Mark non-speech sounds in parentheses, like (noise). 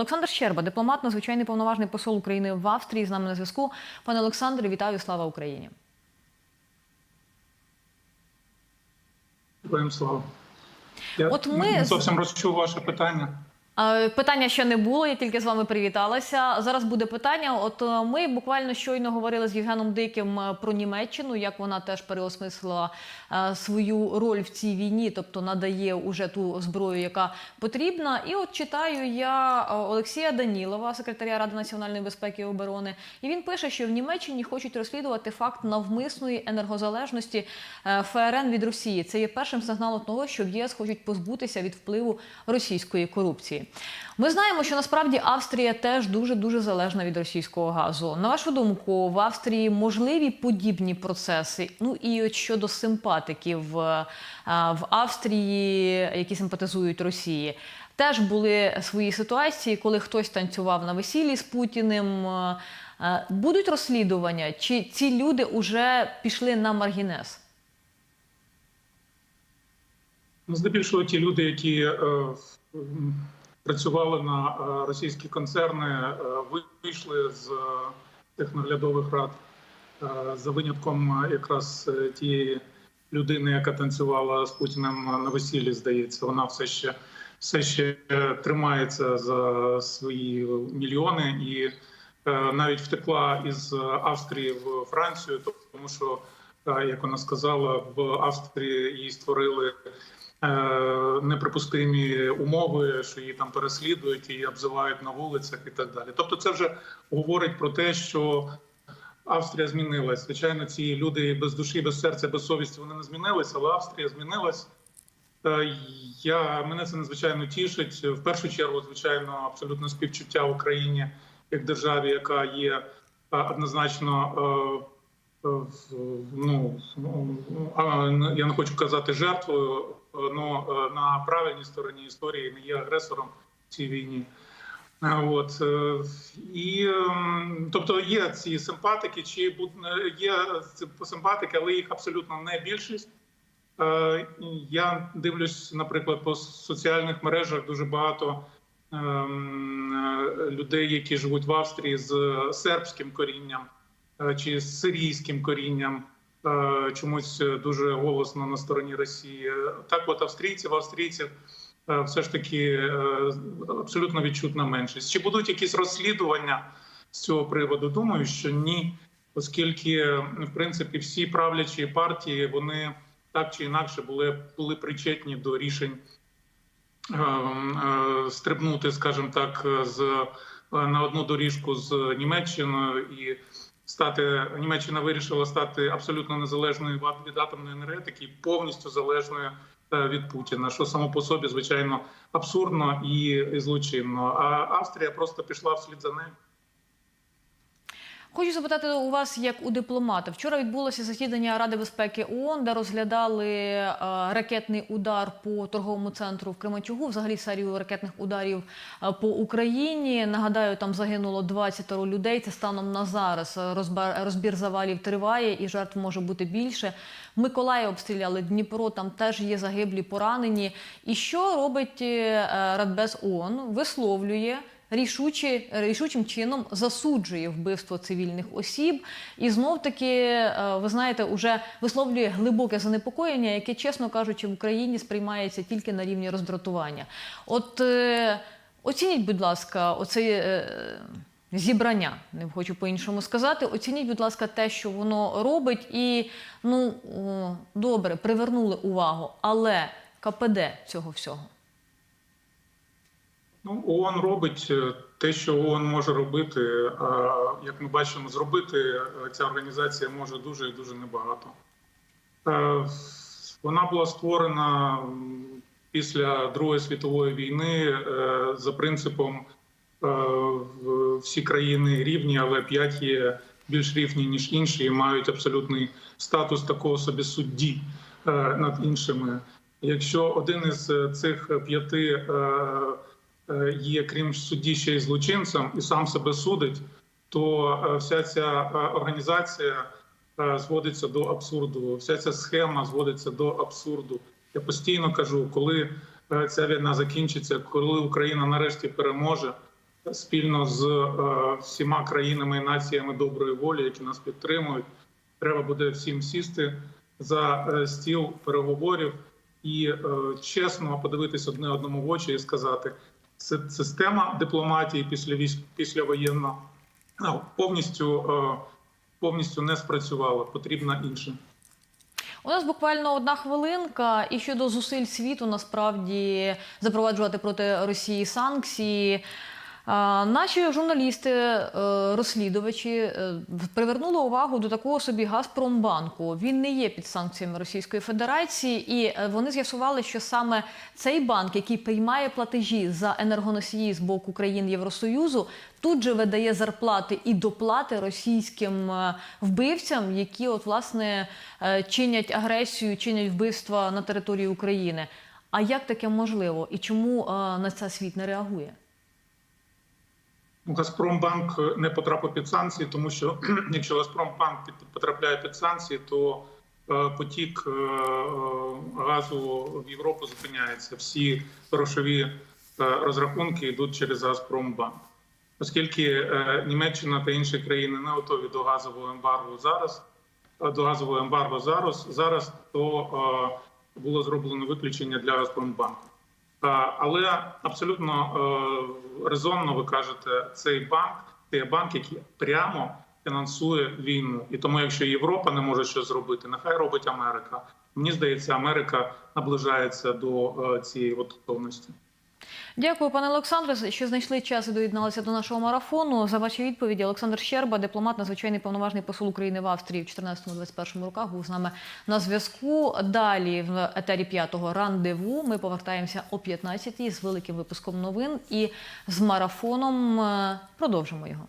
Олександр Щерба, дипломат, надзвичайний повноважний посол України в Австрії. З нами на зв'язку. Пане Олександре, вітаю, слава Україні. Дякуємо слава. Я От ми не зовсім розчув ваше питання. Е, Питання ще не було, я тільки з вами привіталася. Зараз буде питання. От е, ми буквально щойно говорили з Євгеном Диким е, про Німеччину, як вона теж переосмислила свою роль в цій війні, тобто надає уже ту зброю, яка потрібна. І от читаю я Олексія Данілова, секретаря Ради національної безпеки і оборони, і він пише, що в Німеччині хочуть розслідувати факт навмисної енергозалежності ФРН від Росії. Це є першим сигналом того, що в ЄС хочуть позбутися від впливу російської корупції. Ми знаємо, що насправді Австрія теж дуже дуже залежна від російського газу. На вашу думку, в Австрії можливі подібні процеси? Ну і от щодо симпатиків е, в Австрії, які симпатизують Росії. Теж були свої ситуації, коли хтось танцював на весіллі з Путіним. Е, е, Будуть розслідування, чи ці люди вже пішли на маргінез? Ну, Здебільшого ті люди, які е, працювали на е, російські концерни, е, вийшли з е, тих наглядових рад за винятком якраз тієї людини, яка танцювала з Путіним на весіллі, здається, вона все ще все ще тримається за свої мільйони і навіть втекла із Австрії в Францію, тому що, як вона сказала, в Австрії їй створили неприпустимі умови, що її там переслідують, її обзивають на вулицях і так далі. Тобто, це вже говорить про те, що Австрія змінилась. Звичайно, ці люди без душі, без серця, без совісті вони не змінилися, але Австрія змінилась. Е, Я мене це надзвичайно тішить. В першу чергу, звичайно, абсолютно співчуття Україні як державі, яка є е, однозначно. Е, е, в- Ну я не хочу казати жертвою, але на правильній стороні історії не є агресором в цій війні. Е, От е, і ем, тобто є ці симпатики, чи е, є симпатики, але їх абсолютно не більшість. Е, Я дивлюсь, наприклад, по соціальних мережах дуже багато ем, е, людей, які живуть в Австрії з сербським корінням е, чи з сирійським корінням. е, Чомусь дуже голосно на стороні Росії. Так, от австрійців, австрійців е, все ж таки е, абсолютно відчутна меншість. Чи будуть якісь розслідування з цього приводу? Думаю, що ні, оскільки в принципі всі правлячі партії вони так чи інакше були, були причетні до рішень е, е, стрибнути, скажімо так, з е, на одну доріжку з Німеччиною і стати Німеччина вирішила стати абсолютно незалежною від- атомної енергетики, повністю залежною е, від Путіна, що само по собі звичайно абсурдно і злочинно. А Австрія просто пішла вслід за нею. Хочу запитати у вас, як у дипломата. Вчора відбулося засідання Ради безпеки ООН, де розглядали е, ракетний удар по торговому центру в Кременчугу, взагалі серію ракетних ударів е, по Україні. Нагадаю, там загинуло 20 людей. Це станом на зараз. Розбір завалів триває і жертв може бути більше. Миколаїв обстріляли Дніпро, там теж є загиблі, поранені. І що робить е, Радбез ООН? Висловлює рішучі, рішучим чином засуджує вбивство цивільних осіб, і знов таки, е, ви знаєте, уже висловлює глибоке занепокоєння, яке, чесно кажучи, в Україні сприймається тільки на рівні роздратування. От е, оцініть, будь ласка, оце. Е, Зібрання, не хочу по-іншому сказати. Оцініть, будь ласка, те, що воно робить, і ну добре, привернули увагу, але КПД цього всього. Ну, ООН робить е, те, що ООН може робити. А як ми бачимо, зробити е, ця організація може дуже і дуже небагато. Е, Вона була створена після Другої світової війни за принципом всі країни рівні, але п'ять є більш рівні ніж інші, і мають абсолютний статус такого собі судді над іншими. Якщо один із цих п'яти є, крім судді, ще й злочинцем і сам себе судить, то е, вся ця е, організація е, зводиться до абсурду. Вся ця схема зводиться до абсурду. Я постійно кажу, коли е, ця війна закінчиться, коли Україна нарешті переможе, спільно з е, всіма країнами і націями доброї волі, які нас підтримують. Треба буде всім сісти за е, стіл переговорів і е, чесно подивитись одне одному в очі і сказати, система дипломатії після військ післявоєнна а, повністю, е, повністю не спрацювала. Потрібна інша. У нас буквально одна хвилинка, і щодо зусиль світу насправді запроваджувати проти Росії санкції. Наші журналісти, е, розслідувачі е, привернули увагу до такого собі Газпромбанку. Він не є під санкціями Російської Федерації, і е, вони з'ясували, що саме цей банк, який приймає платежі за енергоносії з боку країн Євросоюзу, тут же видає зарплати і доплати російським вбивцям, які от власне чинять агресію, чинять вбивства на території України. А як таке можливо? І чому на це світ не реагує? Ну, Газпромбанк не потрапив під санкції, тому що (clears throat) якщо Газпромбанк потрапляє під санкції, то е, потік е, е, газу в Європу зупиняється. Всі грошові розрахунки йдуть через Газпромбанк. Оскільки Німеччина та інші країни не готові до газового ембарго зараз, до газового ембарго зараз, зараз то було зроблено виключення для Газпромбанку. А, Але абсолютно е, резонно ви кажете, цей банк це банк, який прямо фінансує війну. І тому, якщо Європа не може щось зробити, нехай робить Америка. Мені здається, Америка наближається до е, цієї готовності. Дякую, пане Олександре, що знайшли час і доєдналися до нашого марафону. За ваші відповіді Олександр Щерба, дипломат, надзвичайний повноважний посол України в Австрії в 14-21 роках, був з нами на зв'язку. Далі в етері п'ятого рандеву ми повертаємося о 15-й з великим випуском новин і з марафоном е, продовжимо його.